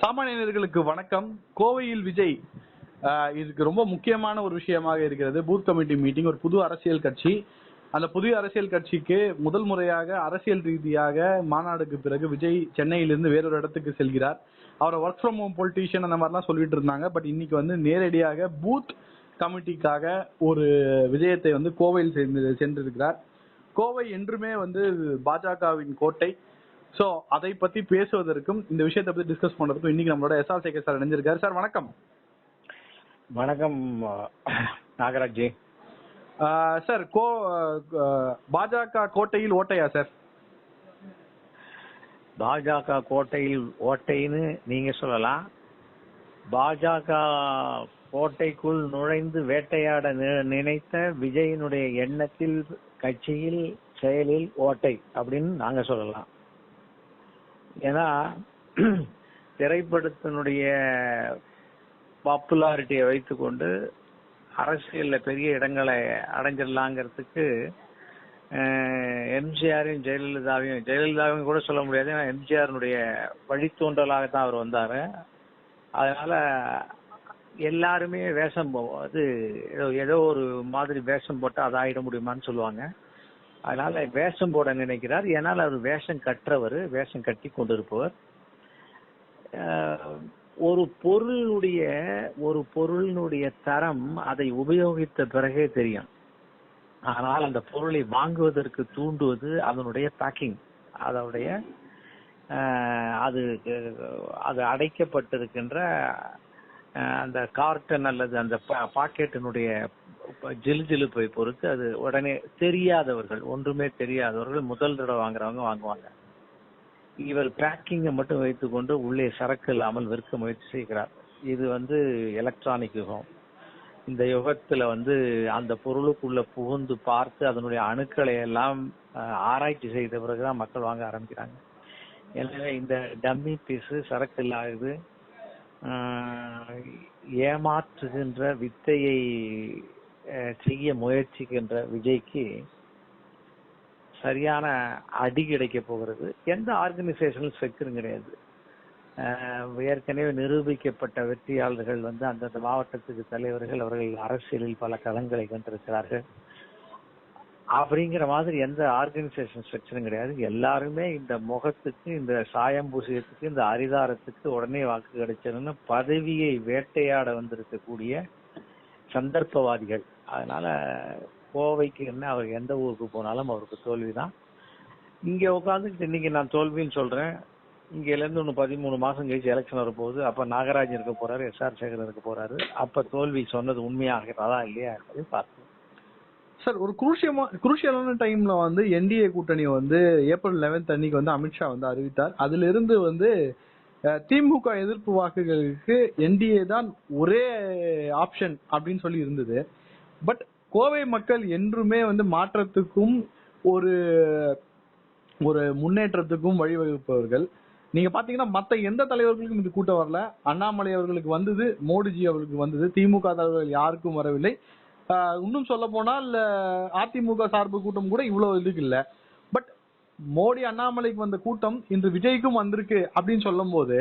சாமானியர்களுக்கு வணக்கம். கோவையில் விஜய் இதுக்கு ரொம்ப முக்கியமான ஒரு விஷயமாக இருக்கிறது. பூத் கமிட்டி மீட்டிங் ஒரு புது அரசியல் கட்சி. அந்த புதிய அரசியல் கட்சிக்கு முதல் முறையாக அரசியல் ரீதியாக மாநாடுக்கு பிறகு விஜய் சென்னையிலிருந்து வேறொரு இடத்துக்கு செல்கிறார். அவரை ஒர்க் ஃப்ரம் ஹோம் பொலிட்டீஷியன் அந்த மாதிரிலாம் சொல்லிட்டு இருந்தாங்க. பட் இன்னைக்கு வந்து நேரடியாக பூத் கமிட்டிக்காக ஒரு விஜயத்தை வந்து கோவையில் சென்று சென்றிருக்கிறார். கோவை என்றுமே வந்து பாஜகவின் கோட்டை. சோ அதை பத்தி பேசுவதற்கும் இந்த விஷயத்தை பத்தி டிஸ்கஸ் பண்றதுக்கும் இன்னைக்கு நம்மளோட எஸ்ஆர் சேகர் சார் இணைஞ்சிருக்காரு. சார் வணக்கம். வணக்கம் நாகராஜ் சார் கோ பாஜக கோட்டையில் ஓட்டையா சார் பாஜக கோட்டையில் ஓட்டைன்னு நீங்க சொல்லலாம். பாஜக கோட்டைக்குள் நுழைந்து வேட்டையாட நினைத்த விஜயனுடைய எண்ணத்தில் கட்சியில் செயலில் ஓட்டை அப்படின்னு நாங்க சொல்லலாம். ஏன்னா திரைப்படத்தினுடைய பாப்புலாரிட்டியை வைத்துக்கொண்டு அரசியல்ல பெரிய இடங்களை அடைஞ்சிடலாங்கிறதுக்கு எம்ஜிஆரையும் ஜெயலலிதாவையும் ஜெயலலிதாவையும் கூட சொல்ல முடியாது ஏன்னா எம்ஜிஆருடைய வழித்தோன்றலாக தான் அவர் வந்தார். அதனால எல்லாருமே வேஷம் அது ஏதோ ஏதோ ஒரு மாதிரி வேஷம் போட்டால் அதாயிட முடியுமான்னு சொல்லுவாங்க. அதனால வேஷம் போட நினைக்கிறார். ஏன்னால் அவர் வேஷம் கற்றவர் வேஷம் கட்டி கொண்டிருப்பவர். ஒரு பொருளுடைய ஒரு பொருளினுடைய தரம் அதை உபயோகித்த பிறகே தெரியும். ஆனால் அந்த பொருளை வாங்குவதற்கு தூண்டுவது அதனுடைய பேக்கிங் அதனுடைய அது அது அடைக்கப்பட்டிருக்கின்ற அந்த கார்டன் அல்லது அந்த பாக்கெட்டினுடைய ஜிலுஜிலுப்பை பொறுத்து அது உடனே தெரியாதவர்கள் ஒன்றுமே தெரியாதவர்கள் முதல் தடவை வாங்குறவங்க வாங்குவாங்க. இவர் பேக்கிங்கை மட்டும் வைத்துக்கொண்டு உள்ளே சரக்கு இல்லாமல் விற்க முயற்சி செய்கிறார். இது வந்து எலக்ட்ரானிக் யுகம். இந்த யுகத்துல வந்து அந்த பொருளுக்குள்ள புகுந்து பார்த்து அதனுடைய அணுக்களை எல்லாம் ஆராய்ச்சி செய்த பிறகுதான் மக்கள் வாங்க ஆரம்பிக்கிறாங்க. எனவே இந்த டம்மி பீஸு சரக்கு இல்லாதது ஏமாற்றுகின்ற வித்தையை செய்ய முயற்சிக்கின்ற விஜய்க்கு சரியான அடி கிடைக்க போகிறது. எந்த ஆர்கனைசேஷனும் ஸ்ட்ரக்சரும் கிடையாது. ஏற்கனவே நிரூபிக்கப்பட்ட வெற்றியாளர்கள் வந்து அந்தந்த மாவட்டத்துக்கு தலைவர்கள் அவர்கள் அரசியலில் பல களங்களை கொண்டிருக்கிறார்கள் அப்படிங்கிற மாதிரி எந்த ஆர்கனைசேஷன் ஸ்ட்ரக்சரும் கிடையாது. எல்லாருமே இந்த முகத்துக்கு இந்த சாயம் பூசியத்துக்கு இந்த அரிதாரத்துக்கு உடனே வாக்கு கிடைச்சிருன்னு பதவியை வேட்டையாட வந்திருக்கக்கூடிய சந்தர்ப்பவாதிகள். அதனால கோவைக்கு என்ன அவர் எந்த ஊருக்கு போனாலும் அவருக்கு தோல்விதான். இங்க உட்காந்துட்டு இன்னைக்கு நான் தோல்வின்னு சொல்றேன். இங்கல இருந்து ஒன்னு பதிமூணு மாசம் கழிச்சு எலெக்ஷன் வரப்போகுது. அப்ப நாகராஜன் இருக்க போறாரு எஸ் ஆர் சேகர் இருக்க போறாரு. அப்ப தோல்வி சொன்னது உண்மையாகிறதா இல்லையா என்பதை பார்ப்போம். சார் ஒரு குரூஷியமா குரூஷியலான டைம்ல வந்து என்டிஏ கூட்டணி வந்து ஏப்ரல் 11th அன்னைக்கு வந்து அமித்ஷா வந்து அறிவித்தார். அதுல இருந்து வந்து திமுக எதிர்ப்பு வாக்குகளுக்கு என்டிஏ தான் ஒரே ஆப்ஷன் அப்படின்னு சொல்லி இருந்தது. பட் கோவை மக்கள் என்றுமே வந்து மாற்றத்துக்கும் ஒரு ஒரு முன்னேற்றத்துக்கும் வழிவகுப்பவர்கள். நீங்க பாத்தீங்கன்னா மத்த எந்த தலைவர்களுக்கும் இது கூட்டம் வரல. அண்ணாமலை அவர்களுக்கு வந்தது மோடிஜி அவர்களுக்கு வந்தது. திமுக தலைவர்கள் யாருக்கும் வரவில்லை. இன்னும் சொல்ல போனால் அதிமுக சார்பு கூட்டம் கூட இவ்வளவு இதுக்கு இல்ல. பட் மோடி அண்ணாமலைக்கு வந்த கூட்டம் இன்று விஜய்க்கும் வந்திருக்கு அப்படின்னு சொல்லும் போது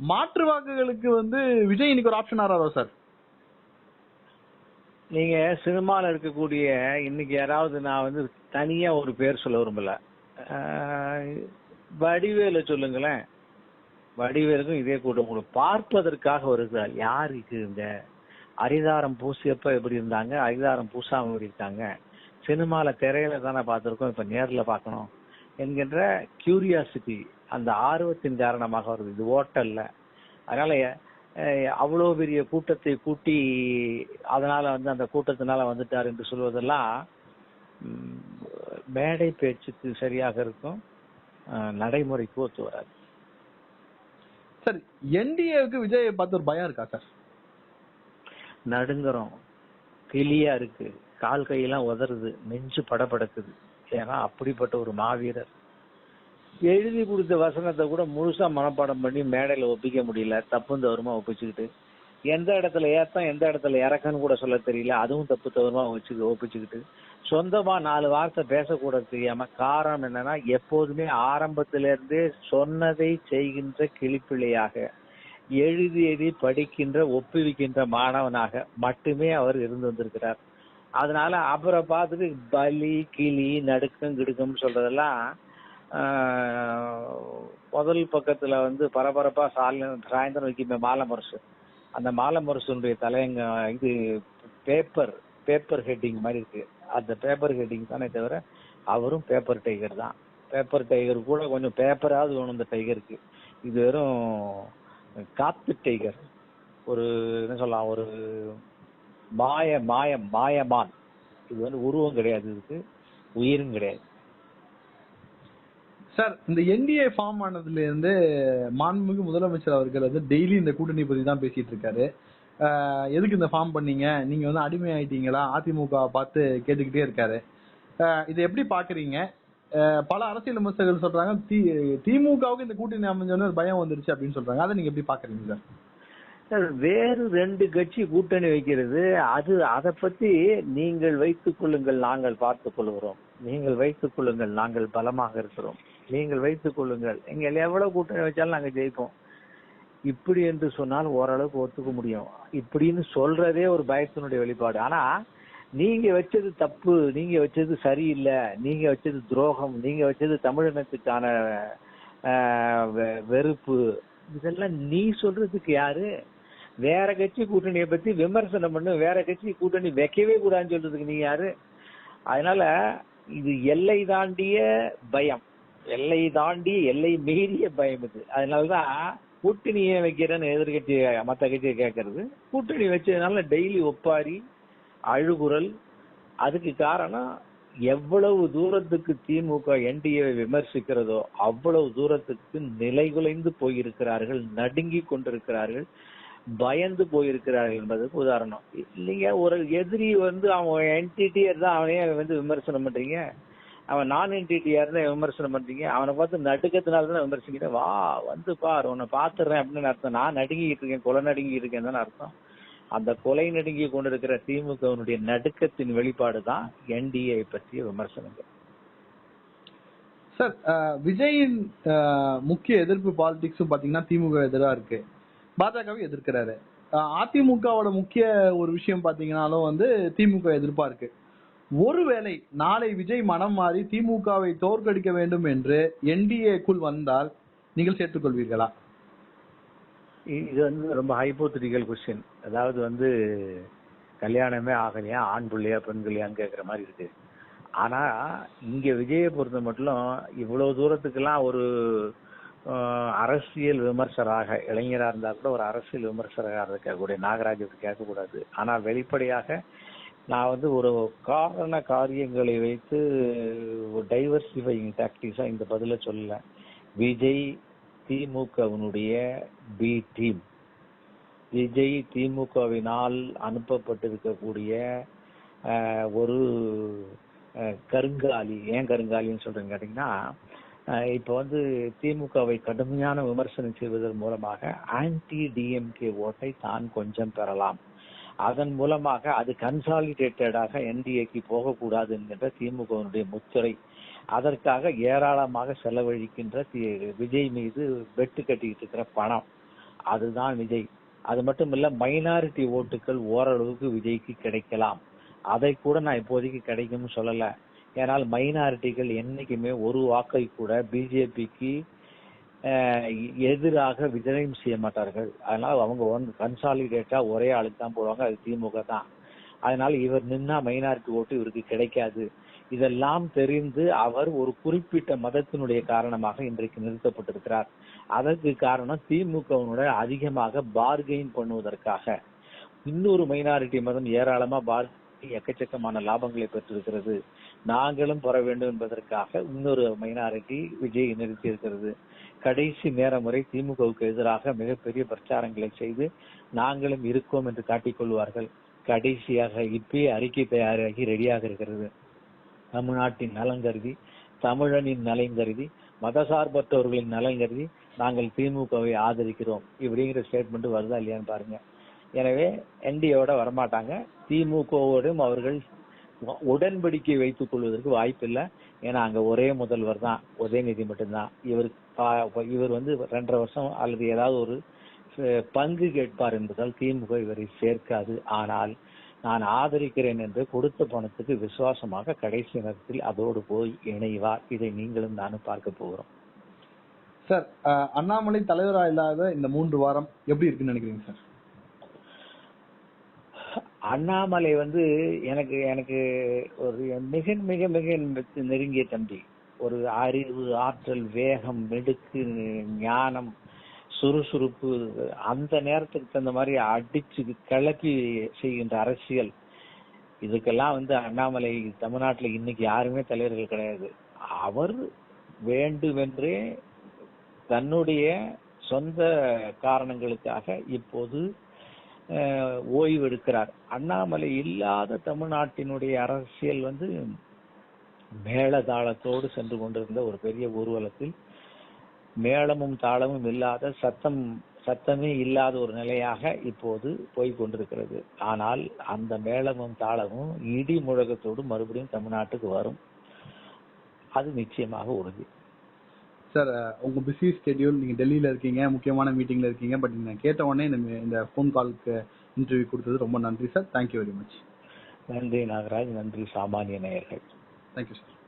மாற்று வாக்குகளுக்கு வந்து விஜய் இன்னைக்கு ஒரு ஆப்ஷன் ஆறாரோ சார் நீங்க சினிமால இருக்கக்கூடிய இன்னைக்கு யாராவது நான் வந்து தனியா ஒரு பேர் சொல்ல விரும்பல. ஆஹ் வடிவேலு சொல்லுங்களேன். வடிவேலுக்கும் இதே கூட்டம் கூட பார்ப்பதற்காக வருகிறார் யாருக்கு இந்த? அரிதாரம் பூசியப்ப எப்படி இருந்தாங்க? அரிதாரம் பூசாம எப்படி இருக்காங்க? சினிமால திரையில தானே பார்த்திருக்கோம். இப்ப நேர்ல பார்க்கணும் என்கின்ற கியூரியாசிட்டி அந்த ஆர்வத்தின் காரணமாக வருது. இது ஓட்டல்ல. அதனால அவ்வளோ பெரிய கூட்டத்தை கூட்டி அதனால வந்து அந்த கூட்டத்தினால வந்துட்டார் என்று சொல்வதெல்லாம் மேடை பேச்சுக்கு சரியாக இருக்கும். நடைமுறைக்கு ஒத்து வராது. சார் என்டிஏவுக்கு விஜய் பார்த்து ஒரு பயம் இருக்கா சார்? நடுங்குறோம். கிளியா இருக்கு. கால் கையெல்லாம் உதறுது. நெஞ்சு படபடக்குது. ஏன்னா அப்படிப்பட்ட ஒரு மாவீரர். எழுதி கொடுத்த வசனத்தை கூட முழுசா மனப்பாடம் பண்ணி மேடையில ஒப்பிக்க முடியல. தப்பு தவறுமா ஒப்பிச்சுக்கிட்டு எந்த இடத்துல ஏத்தம் எந்த இடத்துல இறக்கன்னு கூட சொல்ல தெரியல. அதுவும் தப்பு தவறுமா வச்சு ஒப்பிச்சுக்கிட்டு. சொந்தமா நாலு வார்த்தை பேசக்கூட தெரியாம காரணம் என்னன்னா எப்போதுமே ஆரம்பத்தில இருந்தே சொன்னதை செய்கின்ற கிளிப்பிள்ளையாக எழுதியதை படிக்கின்ற ஒப்புவிக்கின்ற மாணவனாக மட்டுமே அவர் இருந்து வந்திருக்கிறார். அதனால அப்புறம் பார்த்துட்டு பலி கிளி நடுக்கம் கிடுக்கம் சொல்றதெல்லாம் முதல் பக்கத்துல வந்து பரபரப்பா சாலை சாயந்தரம் வைக்குமே மாலை முரசு. அந்த மாலை முரசுடைய தலையங்க இது பேப்பர் பேப்பர் ஹெட்டிங் மாதிரி இருக்கு. அந்த பேப்பர் ஹெட்டிங் தானே தவிர அவரும் பேப்பர் டைகர் தான். பேப்பர் டைகர் கூட கொஞ்சம் பேப்பராவது வேணும் இந்த டைகருக்கு இது வெறும் காத்து டைகர் ஒரு என்ன சொல்லலாம் ஒரு மாய மாயம் மாயமான். இது வந்து உருவம் கிடையாது இதுக்கு உயிரும் கிடையாது. சார் இந்த என்டிஏ ஃபார்ம் ஆனதுல இருந்து மாண்புமிகு முதலமைச்சர் அவர்கள் வந்து டெய்லி இந்த கூட்டணி பத்தி தான் பேசிட்டு இருக்காரு. எதுக்கு இந்த ஃபார்ம் பண்ணீங்க? நீங்க வந்து அடிமை ஆயிட்டீங்களா அதிமுக பார்த்து கேட்டுக்கிட்டே இருக்காரு. இதை எப்படி பாக்குறீங்க பல அரசியல் விமர்சகர்கள் சொல்றாங்க தி திமுகவுக்கு இந்த கூட்டணி அமைஞ்சோன்னு ஒரு பயம் வந்துருச்சு அப்படின்னு சொல்றாங்க. அதை நீங்க எப்படி பாக்குறீங்க சார்? சார், வேறு ரெண்டு கட்சி கூட்டணி வைக்கிறது. அது அதை பத்தி நீங்கள் வைத்துக் கொள்ளுங்கள். நாங்கள் பார்த்துக் கொள்கிறோம். நீங்கள் வைத்துக் கொள்ளுங்கள். நாங்கள் பலமாக இருக்கிறோம். நீங்கள் வைத்துக் கொள்ளுங்கள். எங்கள் எவ்வளவு கூட்டணி வச்சாலும் நாங்க ஜெயிப்போம். இப்படி என்று சொன்னால் ஓரளவுக்கு ஒத்துக்க முடியும். இப்படின்னு சொல்றதே ஒரு பயத்தினுடைய வெளிப்பாடு. ஆனா நீங்க வச்சது தப்பு நீங்க வச்சது சரியில்லை நீங்க வச்சது துரோகம் நீங்க வச்சது தமிழினத்துக்கான வெறுப்பு இதெல்லாம் நீ சொல்றதுக்கு யாரு? வேற கட்சி கூட்டணியை பத்தி விமர்சனம் பண்ணு வேற கட்சி கூட்டணி வைக்கவே கூடாதுன்னு சொல்றதுக்கு நீ யாரு? அதனால இது எல்லை தாண்டிய பயம். எல்லை தாண்டி எல்லை மீறிய பயம் இது. அதனாலதான் கூட்டணியை வைக்கிறேன்னு எதிர்கட்சி மத்த கட்சியை கேட்கறது. கூட்டணி வச்சதுனால டெய்லி ஒப்பாரி அழுகுரல். அதுக்கு காரணம் எவ்வளவு தூரத்துக்கு திமுக என்டிஏ விமர்சிக்கிறதோ அவ்வளவு தூரத்துக்கு நிலைகுலைந்து போயிருக்கிறார்கள் நடுங்கி கொண்டிருக்கிறார்கள் பயந்து போயிருக்கிறார்கள் என்பதுக்கு உதாரணம். இல்லைங்க ஒரு எதிரி வந்து அவன் என்டிடியர் தான் அவனையே வந்து விமர்சனம் பண்றீங்க. அவன் நான் என்டிடிஆர் விமர்சனம் பண்றீங்க. அவனை பார்த்து நடுக்கத்தினால தான் விமர்சிக்கிற வா வந்து பாரு உன்னை பாத்துறேன் அப்படின்னு அர்த்தம். நான் நடுங்கிட்டு இருக்கேன் கொலை நடுங்கி இருக்கேன் தானே அர்த்தம். அந்த கொலை நடுங்கி கொண்டிருக்கிற திமுகவினுடைய நடுக்கத்தின் வெளிப்பாடு தான் என்டிஏ பற்றிய விமர்சனங்கள். சார் விஜயின் முக்கிய எதிர்ப்பு பாலிடிக்ஸும் பாத்தீங்கன்னா திமுக எதிராக இருக்கு. பாஜகவை எதிர்க்கிறாரு. அதிமுகவோட முக்கிய ஒரு விஷயம் பாத்தீங்கன்னாலும் வந்து திமுக எதிர்ப்பா இருக்கு. ஒருவேளை நாளை விஜய் மனம் மாறி திமுகவை தோற்கடிக்க வேண்டும் என்று என்டிஏக்குள் வந்தால் நீங்கள் சேர்த்துக்கொள்வீர்களா? இது வந்து ரொம்ப ஹைப்போத்திட்டிக்கல் கொஸ்டின் அதாவது வந்து கல்யாணமே ஆகலையா? ஆண் பிள்ளையா பெண் பிள்ளையான்னு கேட்குற மாதிரி இருக்கு. ஆனா இங்க விஜயை பொறுத்த மட்டும் இவ்வளவு தூரத்துக்கெல்லாம் ஒரு அரசியல் விமர்சராக இளைஞரா இருந்தா கூட ஒரு அரசியல் விமர்சகராக இருக்கக்கூடிய நாகராஜ் கேட்கக்கூடாது. ஆனால் வெளிப்படையாக நான் வந்து ஒரு காரண காரியங்களை வைத்து ஒரு டைவர்சிஃபைங் டாக்டிஸா இந்த பதில சொல்லல. விஜய் திமுகவினுடைய பி டீம் விஜய் திமுகவினால் அனுப்பப்பட்டிருக்கக்கூடிய ஒரு கருங்காலி ஏன் கருங்காலின்னு சொல்றேன்னு கேட்டீங்கன்னா இப்போ வந்து திமுகவை கடுமையான விமர்சனம் செய்வதன் மூலமாக ஆன்டி டிஎம்கே ஓட்டை தான் கொஞ்சம் பெறலாம். அதன் மூலமாக அது கன்சாலிடேட்டடாக என்டிஏக்கு போகக்கூடாது என்கின்ற திமுகவினுடைய முத்திரை. அதற்காக ஏராளமாக செலவழிக்கின்ற விஜய் மீது வெட்டு கட்டிக்கிட்டு இருக்கிற பணம். அதுதான் விஜய். அது மட்டும் இல்ல மைனாரிட்டி ஓட்டுகள் ஓரளவுக்கு விஜய்க்கு கிடைக்கலாம். அதை கூட நான் இப்போதைக்கு கிடைக்கும்னு சொல்லல. ஏனால் மைனாரிட்டிகள் என்னைக்குமே ஒரு வாக்கை கூட பிஜேபிக்கு எதிராக விஜயம் செய்ய மாட்டார்கள். அதனால அவங்க ஒன் கன்சாலிடேட்டா ஒரே ஆளுக்கு தான் போடுவாங்க. அது திமுக தான். அதனால இவர் நின்னா மைனாரிட்டி ஓட்டு இவருக்கு கிடைக்காது. இதெல்லாம் தெரிந்து அவர் ஒரு குறிப்பிட்ட மதத்தினுடைய காரணமாக இன்றைக்கு நிறுத்தப்பட்டிருக்கிறார். அதற்கு காரணம் திமுகவினுடைய அதிகமாக பார்கெயின் பண்ணுவதற்காக. இன்னொரு மைனாரிட்டி மதம் ஏராளமா பார் எக்கச்சக்கமான லாபங்களை பெற்றிருக்கிறது. நாங்களும் பெற வேண்டும் என்பதற்காக இன்னொரு மைனாரிட்டி விஜய் நிறுத்தி இருக்கிறது. கடைசி நேரம் வரை திமுகவுக்கு எதிராக மிகப்பெரிய பிரச்சாரங்களை செய்து நாங்களும் இருக்கோம் என்று காட்டிக்கொள்வார்கள் கடைசியாக இப்பயே அறிக்கை தயாராகி ரெடியாக இருக்கிறது. தமிழ்நாட்டின் நலன் கருதி தமிழனின் நலன் கருதி மதசார்பற்றவர்களின் நலன் கருதி நாங்கள் திமுகவை ஆதரிக்கிறோம். இப்படிங்கிற ஸ்டேட்மெண்ட் வருதா இல்லையான்னு பாருங்க. எனவே என்டிஏவோட வரமாட்டாங்க. திமுகவோடும் அவர்கள் உடன்படிக்கை வைத்துக் கொள்வதற்கு வாய்ப்பில்லை. ஏன்னா அங்க ஒரே முதல்வர் தான். உதயநிதி மட்டும்தான். இவர் இவர் வந்து ரெண்டரை வருஷம் அல்லது ஏதாவது ஒரு பங்கு கேட்பார் என்பதால் திமுக இவரை சேர்க்காது. ஆனால் நான் ஆதரிக்கிறேன் என்று கொடுத்த பணத்துக்கு விசுவாசமாக கடைசி நேரத்தில் அதோடு போய் இணைவார். இதை நீங்களும் நானும் பார்க்க போகிறோம். சார் அண்ணாமலை தலைவராக இல்லாத இந்த மூன்று வாரம் எப்படி இருக்குன்னு நினைக்கிறீங்க சார்? அண்ணாமலை வந்து எனக்கு எனக்கு ஒரு மிக மிக மிக நெருங்கிய தம்பி. ஒரு அறிவு ஆற்றல் வேகம் மெடுக்கு ஞானம் சுறுசுறுப்பு அந்த நேரத்துக்கு தகுந்த மாதிரி அடிச்சு கிளப்பி செய்கின்ற அரசியல். இதுக்கெல்லாம் வந்து அண்ணாமலை தமிழ்நாட்டில் இன்னைக்கு யாருமே தலைவர்கள் கிடையாது. அவர் வேண்டுமென்றே தன்னுடைய சொந்த காரணங்களுக்காக இப்போது ஓய்வு எடுக்கிறார். அண்ணாமலை இல்லாத தமிழ்நாட்டினுடைய அரசியல் வந்து மேளதாளத்தோடு சென்று கொண்டிருந்த ஒரு பெரிய ஊர்வலத்தில் மேளமும் தாளமும் இல்லாத சத்தம் சத்தமே இல்லாத ஒரு நிலையாக இப்போது போய் கொண்டிருக்கிறது. ஆனால் அந்த மேளமும் தாளமும் இடி முழக்கத்தோடு மறுபடியும் தமிழ்நாட்டுக்கு வரும். அது நிச்சயமாக உறுதி. சார் உங்க பிஸி ஸ்கெடியூல் நீங்க டெல்லியில இருக்கீங்க முக்கியமான மீட்டிங்ல இருக்கீங்க பட் நான் கேட்ட உடனே இந்த இந்த ஃபோன் காலுக்கு இன்டர்வியூ கொடுத்தது ரொம்ப நன்றி சார் தேங்க்யூ வெரி மச் நன்றி நாகராஜ் நன்றி சாமானிய நேயர்கள். Thank you sir